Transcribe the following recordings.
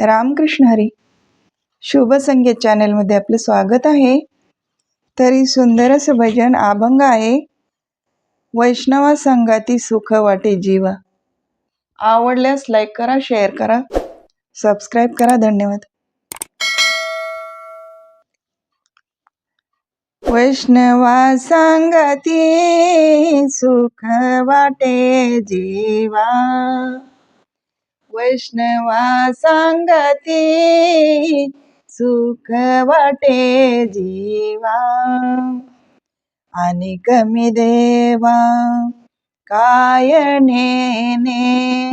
रामकृष्ण हरी. शुभ संगीत चॅनलमध्ये आपलं स्वागत आहे. तरी सुंदर असं भजन अभंग आहे. वैष्णवा संघाती सुख वाटे जीवा. आवडल्यास लाईक करा शेअर करा. सबस्क्राईब करा. धन्यवाद. वैष्णवा संगती सुख वाटे जीवा. वैष्णवा सांगती सुख वाटे जीवा। आणि कमी देवा काय नेने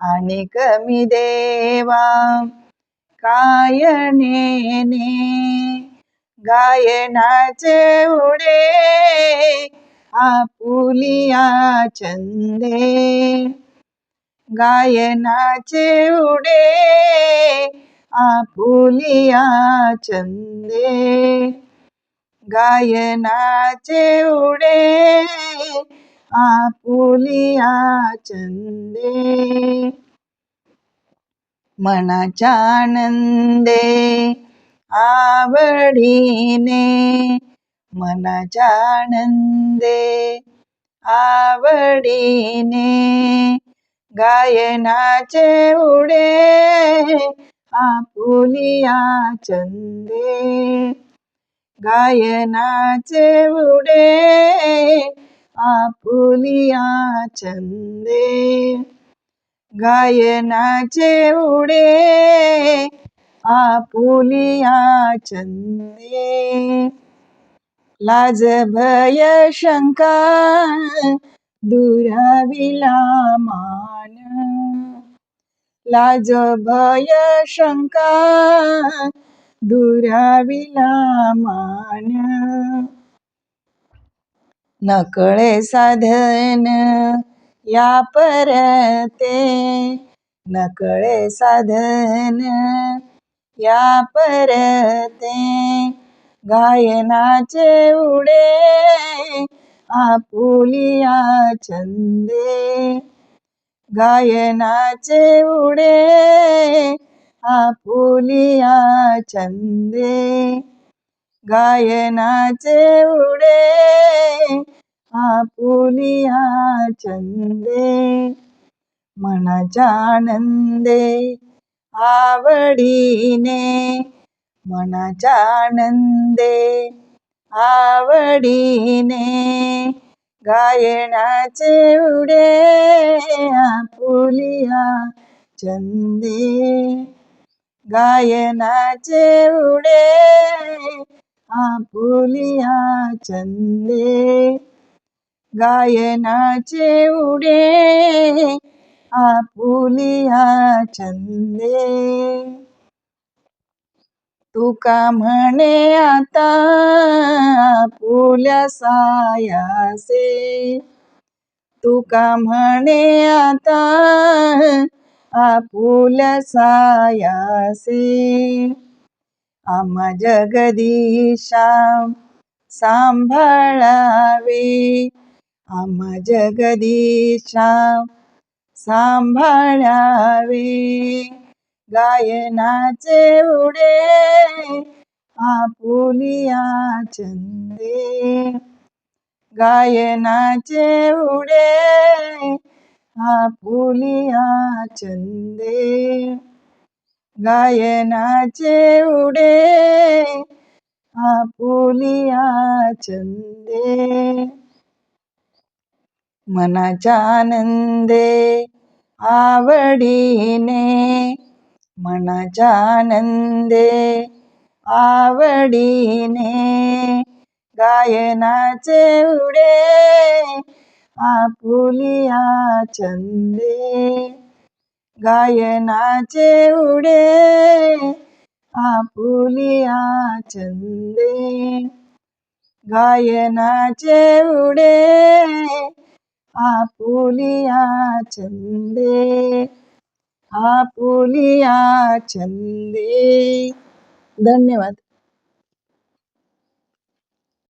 आणि कमी देवा काय नेने गायनाचे उडे आपुलिया चंदे गायनाचे उडे आपुलिया चंदे. गायनाचे उडे आपुलिया चंदे. मनाच्या आनंदे आवडीने. मनाच्या आनंदे आवडीने. गायनाचे उडे आपुलिया चंदे. गायनाचे उडे आपुलिया चंदे. गायनाचे उडे आपुलिया चंदे. लाज भय शंका दुराविला मान. लाज भय शंका दुराविला मान. नकळे साधन या परते नकळे साधन या परते. गायनाचे उडे आपुलिया छंदे गायनाचे उडे. आपुलिया छंदे गायनाचे उडे. आपुलिया छंदे मनाच्या आनंदे आवडीने मनाच्या आनंदे. आवडीने गायनाचे उडे आपुलिया चंदे. गायनाचे उडे आपुलिया चंदे. गायनाचे उडे आपुलिया चंदे. तुका म्हणे आता फुल्या सायासे. तुका म्हणे आता आपुल्या सायासे. आम्हा जगदीशा सांभाळावे. आम्हा जगदीशा सांभाळावे. गायनाचे उडे आपुलिया चंदे गायनाचे उडे आपुलिया चंदे गायनाचे उडे आपुलिया चंदे. मनाच्या आनंदे आवडीने मनाच्या आनंदे आवडीने गायनाचे उडे आपुलिया चंदे. गायनाचे उडे आपुलिया चंदे. गायनाचे उडे आपुलिया चंदे. आपुलिया चंदे. धन्यवाद.